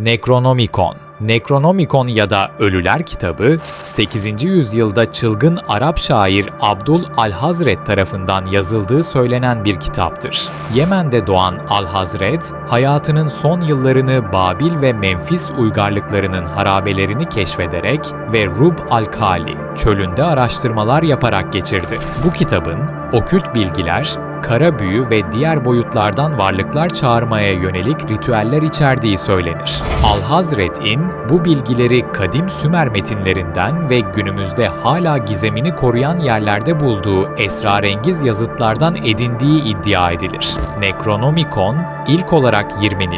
Necronomicon Necronomicon ya da Ölüler kitabı, 8. yüzyılda çılgın Arap şair Abdul Al-Hazret tarafından yazıldığı söylenen bir kitaptır. Yemen'de doğan Al-Hazret, hayatının son yıllarını Babil ve Memfis uygarlıklarının harabelerini keşfederek ve Rub al-Kali çölünde araştırmalar yaparak geçirdi. Bu kitabın okült bilgiler, kara büyü ve diğer boyutlardan varlıklar çağırmaya yönelik ritüeller içerdiği söylenir. Al-Hazret'in bu bilgileri kadim Sümer metinlerinden ve günümüzde hala gizemini koruyan yerlerde bulduğu esrarengiz yazıtlardan edindiği iddia edilir. Necronomicon ilk olarak 20.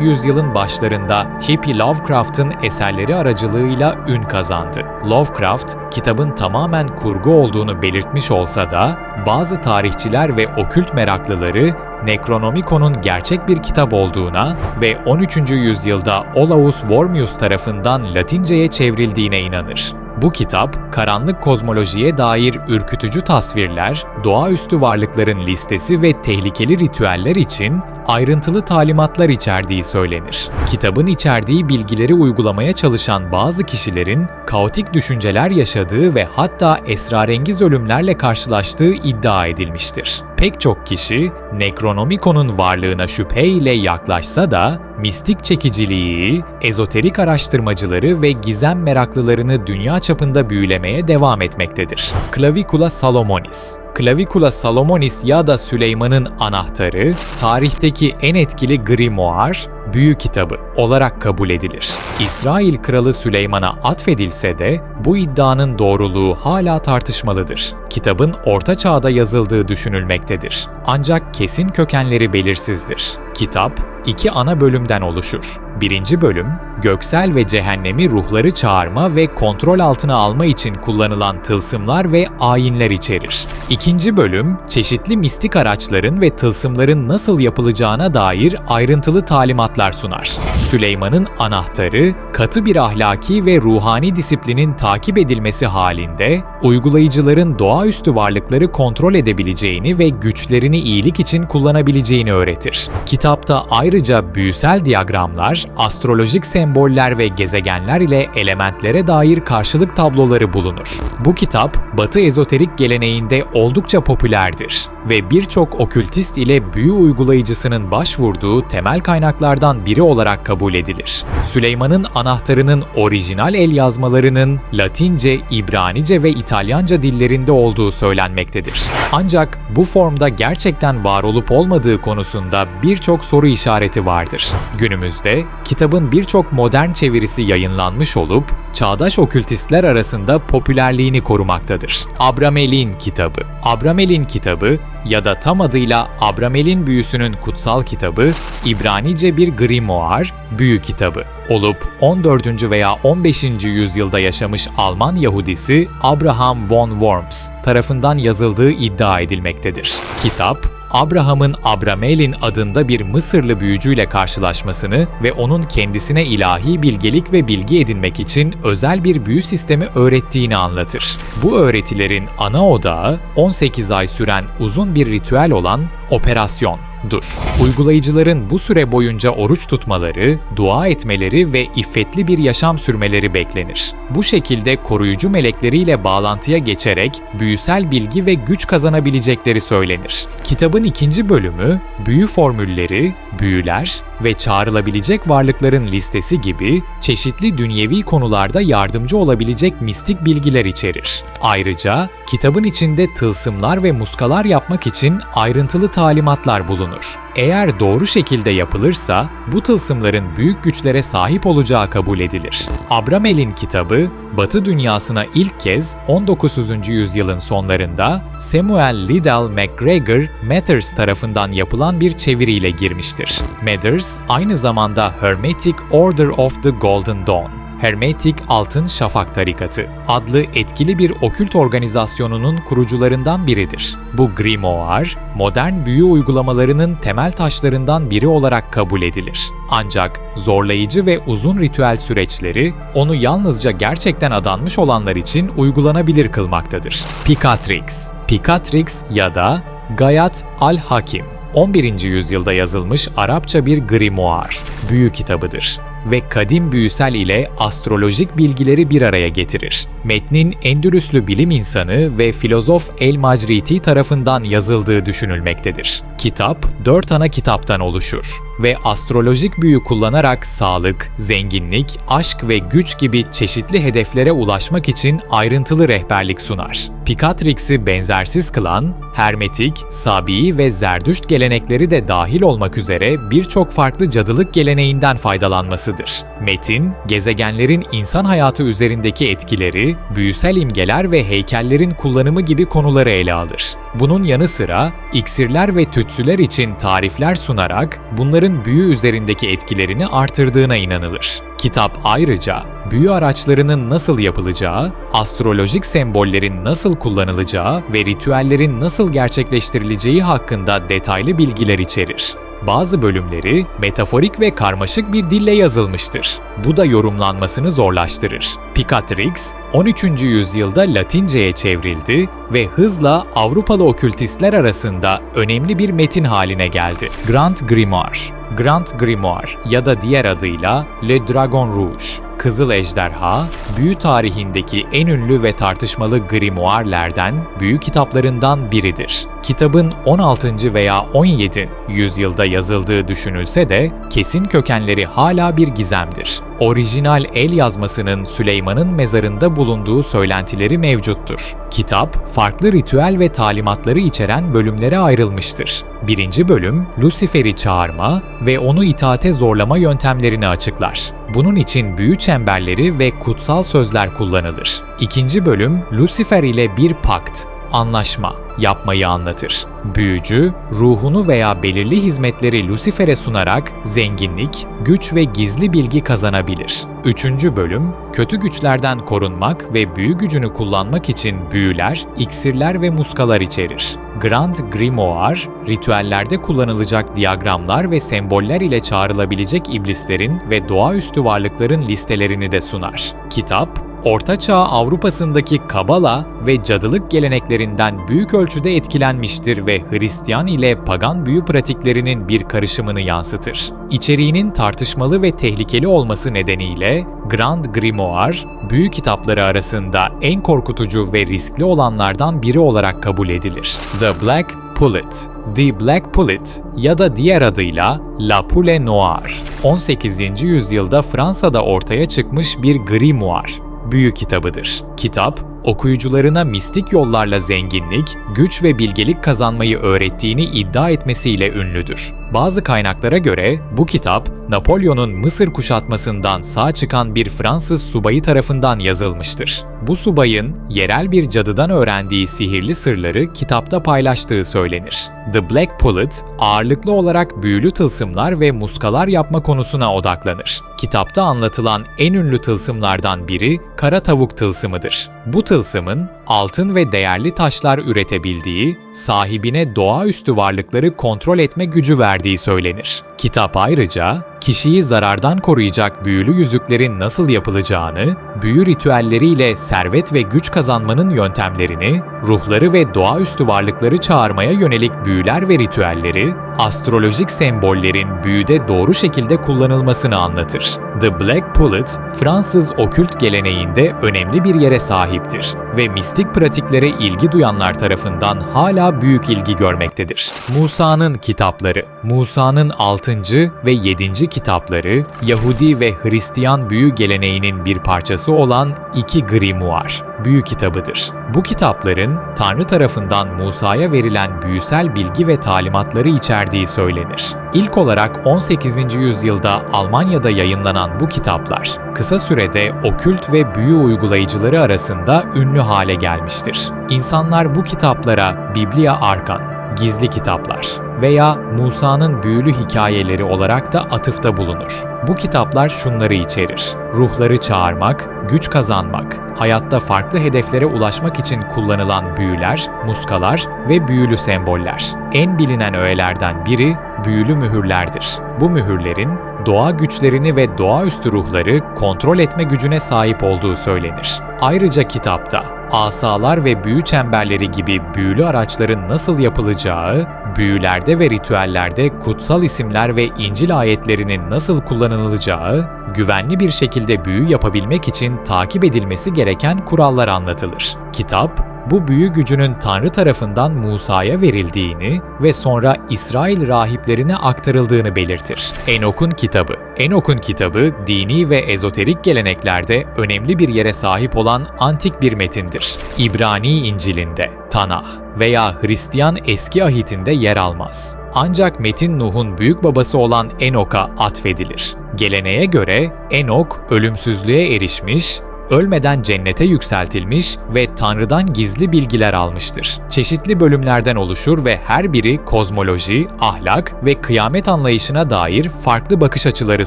yüzyılın başlarında H.P. Lovecraft'ın eserleri aracılığıyla ün kazandı. Lovecraft, kitabın tamamen kurgu olduğunu belirtmiş olsa da bazı tarihçiler ve okült meraklıları Necronomicon'un gerçek bir kitap olduğuna ve 13. yüzyılda Olaus Wormius tarafından Latinceye çevrildiğine inanır. Bu kitap, karanlık kozmolojiye dair ürkütücü tasvirler, doğaüstü varlıkların listesi ve tehlikeli ritüeller için ayrıntılı talimatlar içerdiği söylenir. Kitabın içerdiği bilgileri uygulamaya çalışan bazı kişilerin kaotik düşünceler yaşadığı ve hatta esrarengiz ölümlerle karşılaştığı iddia edilmiştir. Pek çok kişi Necronomicon'un varlığına şüpheyle yaklaşsa da mistik çekiciliği, ezoterik araştırmacıları ve gizem meraklılarını dünya çapında büyülemeye devam etmektedir. Clavicula Salomonis Clavicula Salomonis ya da Süleyman'ın anahtarı, tarihteki en etkili grimoire, büyü kitabı olarak kabul edilir. İsrail Kralı Süleyman'a atfedilse de bu iddianın doğruluğu hala tartışmalıdır. Kitabın Orta Çağ'da yazıldığı düşünülmektedir. Ancak kesin kökenleri belirsizdir. Kitap iki ana bölümden oluşur. Birinci bölüm, göksel ve cehennemi ruhları çağırma ve kontrol altına alma için kullanılan tılsımlar ve ayinler içerir. İkinci bölüm, çeşitli mistik araçların ve tılsımların nasıl yapılacağına dair ayrıntılı talimatlar sunar. Süleyman'ın anahtarı, katı bir ahlaki ve ruhani disiplinin takip edilmesi halinde, uygulayıcıların doğaüstü varlıkları kontrol edebileceğini ve güçlerini iyilik için kullanabileceğini öğretir. Kitapta ayrıca büyüsel diyagramlar, astrolojik semboller ve gezegenler ile elementlere dair karşılık tabloları bulunur. Bu kitap, Batı ezoterik geleneğinde oldukça popülerdir ve birçok okültist ile büyü uygulayıcısının başvurduğu temel kaynaklardan biri olarak kabul edilir. Süleyman'ın anahtarının orijinal el yazmalarının Latince, İbranice ve İtalyanca dillerinde olduğu söylenmektedir. Ancak bu formda gerçekten var olup olmadığı konusunda birçok soru işareti vardır. Günümüzde kitabın birçok modern çevirisi yayınlanmış olup çağdaş okültistler arasında popülerliğini korumaktadır. Abramelin kitabı. Abramelin kitabı ya da tam adıyla Abramelin büyüsünün kutsal kitabı, İbranice bir grimoire, büyü kitabı olup 14. veya 15. yüzyılda yaşamış Alman Yahudisi Abraham von Worms tarafından yazıldığı iddia edilmektedir. Kitap, Abraham'ın Abramelin adında bir Mısırlı büyücüyle karşılaşmasını ve onun kendisine ilahi bilgelik ve bilgi edinmek için özel bir büyü sistemi öğrettiğini anlatır. Bu öğretilerin ana odağı 18 ay süren uzun bir ritüel olan operasyon dur. Uygulayıcıların bu süre boyunca oruç tutmaları, dua etmeleri ve iffetli bir yaşam sürmeleri beklenir. Bu şekilde koruyucu melekleriyle bağlantıya geçerek büyüsel bilgi ve güç kazanabilecekleri söylenir. Kitabın ikinci bölümü, büyü formülleri, büyüler ve çağrılabilecek varlıkların listesi gibi çeşitli dünyevi konularda yardımcı olabilecek mistik bilgiler içerir. Ayrıca kitabın içinde tılsımlar ve muskalar yapmak için ayrıntılı talimatlar bulunur. Eğer doğru şekilde yapılırsa bu tılsımların büyük güçlere sahip olacağı kabul edilir. Abramel'in kitabı Batı dünyasına ilk kez 19. yüzyılın sonlarında Samuel Liddell MacGregor Mathers tarafından yapılan bir çeviriyle girmiştir. Mathers aynı zamanda Hermetic Order of the Golden Dawn Hermetik Altın Şafak Tarikatı adlı etkili bir okült organizasyonunun kurucularından biridir. Bu grimoire, modern büyü uygulamalarının temel taşlarından biri olarak kabul edilir. Ancak zorlayıcı ve uzun ritüel süreçleri onu yalnızca gerçekten adanmış olanlar için uygulanabilir kılmaktadır. Picatrix, Picatrix ya da Gayat al-Hakim 11. yüzyılda yazılmış Arapça bir grimoire, büyü kitabıdır. ve kadim büyüsel ile astrolojik bilgileri bir araya getirir. Metnin Endülüslü bilim insanı ve filozof El-Macriti tarafından yazıldığı düşünülmektedir. Kitap, dört ana kitaptan oluşur ve astrolojik büyü kullanarak sağlık, zenginlik, aşk ve güç gibi çeşitli hedeflere ulaşmak için ayrıntılı rehberlik sunar. Picatrix'i benzersiz kılan, Hermetik, Sabi ve Zerdüşt gelenekleri de dahil olmak üzere birçok farklı cadılık geleneğinden faydalanmasıdır. Metin, gezegenlerin insan hayatı üzerindeki etkileri, büyüsel imgeler ve heykellerin kullanımı gibi konuları ele alır. Bunun yanı sıra iksirler ve tütsüler için tarifler sunarak bunların büyü üzerindeki etkilerini artırdığına inanılır. Kitap ayrıca büyü araçlarının nasıl yapılacağı, astrolojik sembollerin nasıl kullanılacağı ve ritüellerin nasıl gerçekleştirileceği hakkında detaylı bilgiler içerir. Bazı bölümleri metaforik ve karmaşık bir dille yazılmıştır. Bu da yorumlanmasını zorlaştırır. Picatrix, 13. yüzyılda Latince'ye çevrildi ve hızla Avrupalı okültistler arasında önemli bir metin haline geldi. Grand Grimoire Grand Grimoire ya da diğer adıyla Le Dragon Rouge, Kızıl Ejderha, büyü tarihindeki en ünlü ve tartışmalı grimoirelerden, büyü kitaplarından biridir. Kitabın 16. veya 17. yüzyılda yazıldığı düşünülse de kesin kökenleri hala bir gizemdir. Orijinal el yazmasının Süleyman'ın mezarında bulunduğu söylentileri mevcuttur. Kitap, farklı ritüel ve talimatları içeren bölümlere ayrılmıştır. Birinci bölüm, Lucifer'i çağırma ve onu itaate zorlama yöntemlerini açıklar. Bunun için büyü çemberleri ve kutsal sözler kullanılır. İkinci bölüm, Lucifer ile bir pakt, anlaşma yapmayı anlatır. Büyücü, ruhunu veya belirli hizmetleri Lucifer'e sunarak zenginlik, güç ve gizli bilgi kazanabilir. Üçüncü bölüm, kötü güçlerden korunmak ve büyü gücünü kullanmak için büyüler, iksirler ve muskalar içerir. Grand Grimoire, ritüellerde kullanılacak diyagramlar ve semboller ile çağrılabilecek iblislerin ve doğaüstü varlıkların listelerini de sunar. Kitap, Orta Çağ Avrupa'sındaki Kabala ve cadılık geleneklerinden büyük ölçüde etkilenmiştir ve Hristiyan ile pagan büyü pratiklerinin bir karışımını yansıtır. İçeriğinin tartışmalı ve tehlikeli olması nedeniyle Grand Grimoire, büyü kitapları arasında en korkutucu ve riskli olanlardan biri olarak kabul edilir. The Black Pullet, The Black Pullet ya da diğer adıyla La Poule Noire, 18. yüzyılda Fransa'da ortaya çıkmış bir grimoire büyü kitabıdır. Kitap, okuyucularına mistik yollarla zenginlik, güç ve bilgelik kazanmayı öğrettiğini iddia etmesiyle ünlüdür. Bazı kaynaklara göre bu kitap Napolyon'un Mısır kuşatmasından sağ çıkan bir Fransız subayı tarafından yazılmıştır. Bu subayın yerel bir cadıdan öğrendiği sihirli sırları kitapta paylaştığı söylenir. The Black Pullet ağırlıklı olarak büyülü tılsımlar ve muskalar yapma konusuna odaklanır. Kitapta anlatılan en ünlü tılsımlardan biri kara tavuk tılsımıdır. Bu tılsımın altın ve değerli taşlar üretebildiği, sahibine doğaüstü varlıkları kontrol etme gücü verdiği söylenir. Kitap ayrıca kişiyi zarardan koruyacak büyülü yüzüklerin nasıl yapılacağını, büyü ritüelleriyle servet ve güç kazanmanın yöntemlerini, ruhları ve doğaüstü varlıkları çağırmaya yönelik büyüler ve ritüelleri, astrolojik sembollerin büyüde doğru şekilde kullanılmasını anlatır. The Black Pullet, Fransız okült geleneğinde önemli bir yere sahiptir ve mistik pratiklere ilgi duyanlar tarafından hala büyük ilgi görmektedir. Musa'nın kitapları Musa'nın 6. ve 7. kitapları, Yahudi ve Hristiyan büyü geleneğinin bir parçası olan iki grimoire, büyü kitabıdır. Bu kitapların Tanrı tarafından Musa'ya verilen büyüsel bilgi ve talimatları içerdiği söylenir. İlk olarak 18. yüzyılda Almanya'da yayınlanan bu kitaplar, kısa sürede okült ve büyü uygulayıcıları arasında ünlü hale gelmiştir. İnsanlar bu kitaplara Biblia Arkan, gizli kitaplar veya Musa'nın büyülü hikayeleri olarak da atıfta bulunur. Bu kitaplar şunları içerir. Ruhları çağırmak, güç kazanmak, hayatta farklı hedeflere ulaşmak için kullanılan büyüler, muskalar ve büyülü semboller. En bilinen öğelerden biri büyülü mühürlerdir. Bu mühürlerin doğa güçlerini ve doğaüstü ruhları kontrol etme gücüne sahip olduğu söylenir. Ayrıca kitapta asalar ve büyü çemberleri gibi büyülü araçların nasıl yapılacağı, büyülerde ve ritüellerde kutsal isimler ve İncil ayetlerinin nasıl kullanılacağı, güvenli bir şekilde büyü yapabilmek için takip edilmesi gereken kurallar anlatılır. Kitap, bu büyü gücünün Tanrı tarafından Musa'ya verildiğini ve sonra İsrail rahiplerine aktarıldığını belirtir. Enok'un kitabı Enok'un kitabı, dini ve ezoterik geleneklerde önemli bir yere sahip olan antik bir metindir. İbrani İncil'inde, Tanah veya Hristiyan Eski Ahit'inde yer almaz. Ancak metin Nuh'un büyük babası olan Enok'a atfedilir. Geleneğe göre Enok ölümsüzlüğe erişmiş ölmeden cennete yükseltilmiş ve Tanrı'dan gizli bilgiler almıştır. Çeşitli bölümlerden oluşur ve her biri kozmoloji, ahlak ve kıyamet anlayışına dair farklı bakış açıları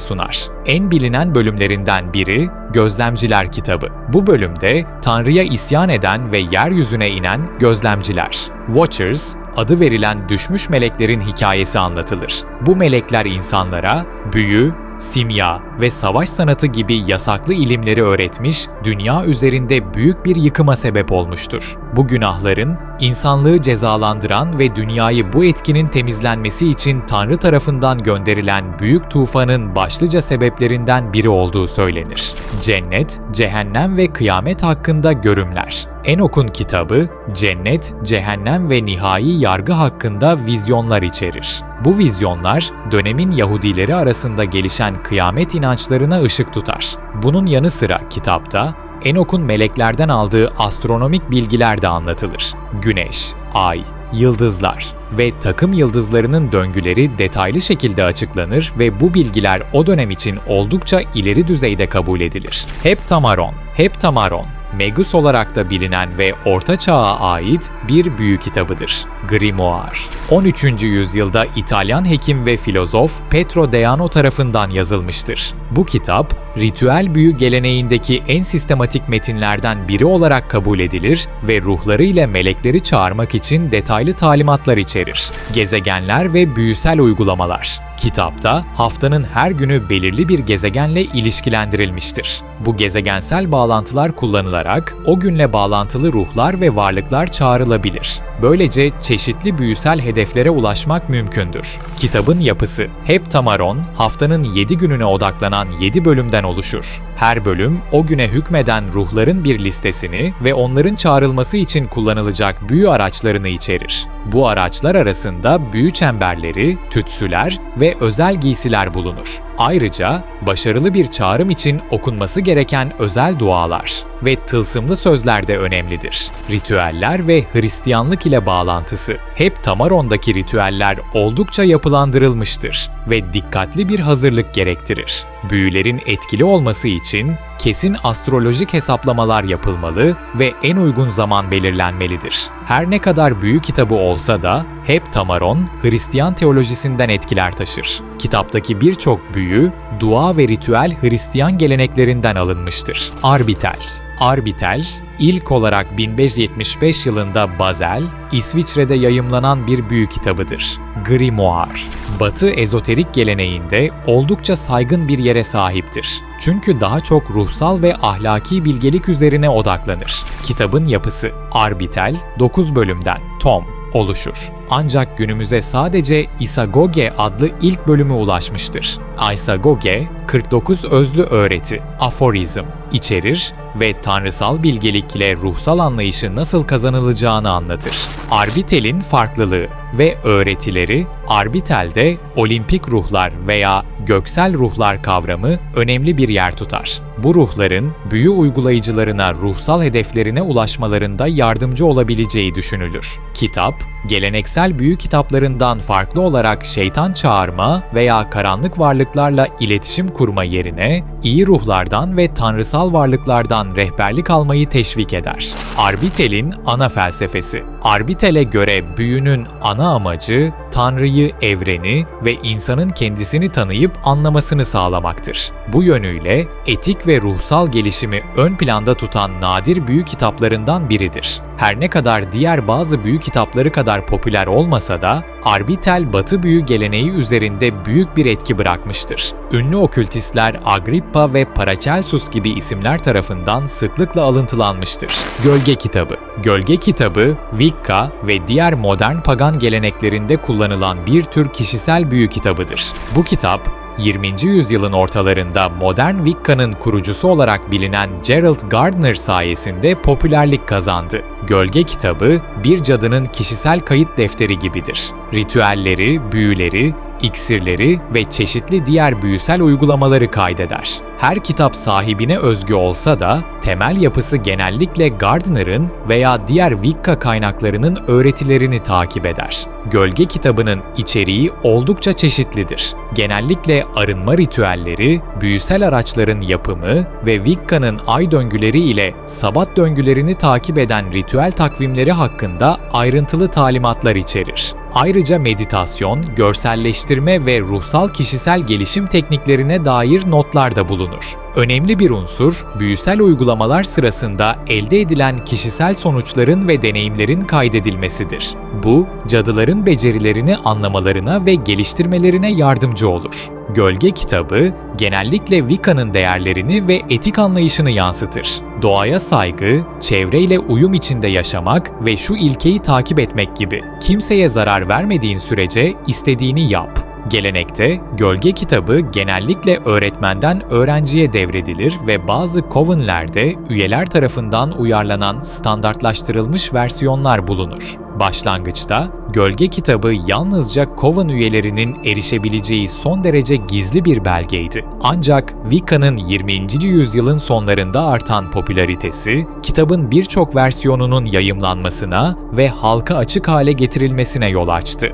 sunar. En bilinen bölümlerinden biri Gözlemciler kitabı. Bu bölümde Tanrı'ya isyan eden ve yeryüzüne inen gözlemciler, Watchers, adı verilen düşmüş meleklerin hikayesi anlatılır. Bu melekler insanlara büyü, simya ve savaş sanatı gibi yasaklı ilimleri öğretmiş, dünya üzerinde büyük bir yıkıma sebep olmuştur. Bu günahların insanlığı cezalandıran ve dünyayı bu etkinin temizlenmesi için Tanrı tarafından gönderilen büyük tufanın başlıca sebeplerinden biri olduğu söylenir. Cennet, cehennem ve kıyamet hakkında görümler. Enok'un kitabı, cennet, cehennem ve nihai yargı hakkında vizyonlar içerir. Bu vizyonlar, dönemin Yahudileri arasında gelişen kıyamet inançlarına ışık tutar. Bunun yanı sıra kitapta, Enok'un meleklerden aldığı astronomik bilgiler de anlatılır. Güneş, ay, yıldızlar ve takım yıldızlarının döngüleri detaylı şekilde açıklanır ve bu bilgiler o dönem için oldukça ileri düzeyde kabul edilir. Heptamaron, Heptamaron, Megus olarak da bilinen ve Orta Çağ'a ait bir büyü kitabıdır. Grimoire. 13. yüzyılda İtalyan hekim ve filozof Petro Deano tarafından yazılmıştır. Bu kitap, ritüel büyü geleneğindeki en sistematik metinlerden biri olarak kabul edilir ve ruhları ile melekleri çağırmak için detaylı talimatlar içerir. Gezegenler ve büyüsel uygulamalar. Kitapta haftanın her günü belirli bir gezegenle ilişkilendirilmiştir. Bu gezegensel bağlantılar kullanılarak o günle bağlantılı ruhlar ve varlıklar çağrılabilir. Böylece çeşitli büyüsel hedeflere ulaşmak mümkündür. Kitabın yapısı hep tamaron, haftanın 7 gününe odaklanan 7 bölümden oluşur. Her bölüm o güne hükmeden ruhların bir listesini ve onların çağrılması için kullanılacak büyü araçlarını içerir. Bu araçlar arasında büyü çemberleri, tütsüler ve özel giysiler bulunur. Ayrıca başarılı bir çağrım için okunması gereken özel dualar ve tılsımlı sözler de önemlidir. Ritüeller ve Hristiyanlık ile bağlantısı. Hep Tamaron'daki ritüeller oldukça yapılandırılmıştır ve dikkatli bir hazırlık gerektirir. Büyülerin etkili olması için kesin astrolojik hesaplamalar yapılmalı ve en uygun zaman belirlenmelidir. Her ne kadar büyü kitabı olsa da hep Tamaron, Hristiyan teolojisinden etkiler taşır. Kitaptaki birçok büyü, dua ve ritüel Hristiyan geleneklerinden alınmıştır. Arbitel Arbitel, ilk olarak 1575 yılında Basel, İsviçre'de yayımlanan bir büyü kitabıdır. Grimoire, Batı ezoterik geleneğinde oldukça saygın bir yere sahiptir. Çünkü daha çok ruhsal ve ahlaki bilgelik üzerine odaklanır. Kitabın yapısı Arbitel, 9 bölümden, tom, oluşur. Ancak günümüze sadece Isagoge adlı ilk bölümü ulaşmıştır. Isagoge, 49 özlü öğreti, aforizm içerir ve tanrısal bilgelik ile ruhsal anlayışı nasıl kazanılacağını anlatır. Arbitel'in farklılığı ve öğretileri Arbitel'de olimpik ruhlar veya göksel ruhlar kavramı önemli bir yer tutar. Bu ruhların büyü uygulayıcılarına ruhsal hedeflerine ulaşmalarında yardımcı olabileceği düşünülür. Kitap, geleneksel büyü kitaplarından farklı olarak şeytan çağırma veya karanlık varlıklarla iletişim kurma yerine iyi ruhlardan ve tanrısal varlıklardan rehberlik almayı teşvik eder. Arbitel'in ana felsefesi Arbitel'e göre büyünün ana amacı Tanrı'yı, evreni ve insanın kendisini tanıyıp anlamasını sağlamaktır. Bu yönüyle etik ve ruhsal gelişimi ön planda tutan nadir büyü kitaplarından biridir. Her ne kadar diğer bazı büyü kitapları kadar popüler olmasa da Arbitel Batı büyü geleneği üzerinde büyük bir etki bırakmıştır. Ünlü okültistler Agrippa ve Paracelsus gibi isimler tarafından sıklıkla alıntılanmıştır. Gölge Kitabı Gölge Kitabı, Wicca ve diğer modern pagan geleneklerinde kullanılan bir tür kişisel büyü kitabıdır. Bu kitap, 20. yüzyılın ortalarında modern Wicca'nın kurucusu olarak bilinen Gerald Gardner sayesinde popülerlik kazandı. Gölge kitabı bir cadının kişisel kayıt defteri gibidir. Ritüelleri, büyüleri, iksirleri ve çeşitli diğer büyüsel uygulamaları kaydeder. Her kitap sahibine özgü olsa da temel yapısı genellikle Gardner'ın veya diğer Wicca kaynaklarının öğretilerini takip eder. Gölge kitabının içeriği oldukça çeşitlidir. Genellikle arınma ritüelleri, büyüsel araçların yapımı ve Wicca'nın ay döngüleri ile sabat döngülerini takip eden ritüel takvimleri hakkında ayrıntılı talimatlar içerir. Ayrıca meditasyon, görselleştirme ve ruhsal kişisel gelişim tekniklerine dair notlar da bulunur. Önemli bir unsur, büyüsel uygulamalar sırasında elde edilen kişisel sonuçların ve deneyimlerin kaydedilmesidir. Bu, cadıların becerilerini anlamalarına ve geliştirmelerine yardımcı olur. Gölge kitabı genellikle Wicca'nın değerlerini ve etik anlayışını yansıtır. Doğaya saygı, çevreyle uyum içinde yaşamak ve şu ilkeyi takip etmek gibi. Kimseye zarar vermediğin sürece istediğini yap. Gelenekte, gölge kitabı genellikle öğretmenden öğrenciye devredilir ve bazı covenlerde üyeler tarafından uyarlanan standartlaştırılmış versiyonlar bulunur. Başlangıçta, gölge kitabı yalnızca Coven üyelerinin erişebileceği son derece gizli bir belgeydi. Ancak Wicca'nın 20. yüzyılın sonlarında artan popülaritesi, kitabın birçok versiyonunun yayımlanmasına ve halka açık hale getirilmesine yol açtı.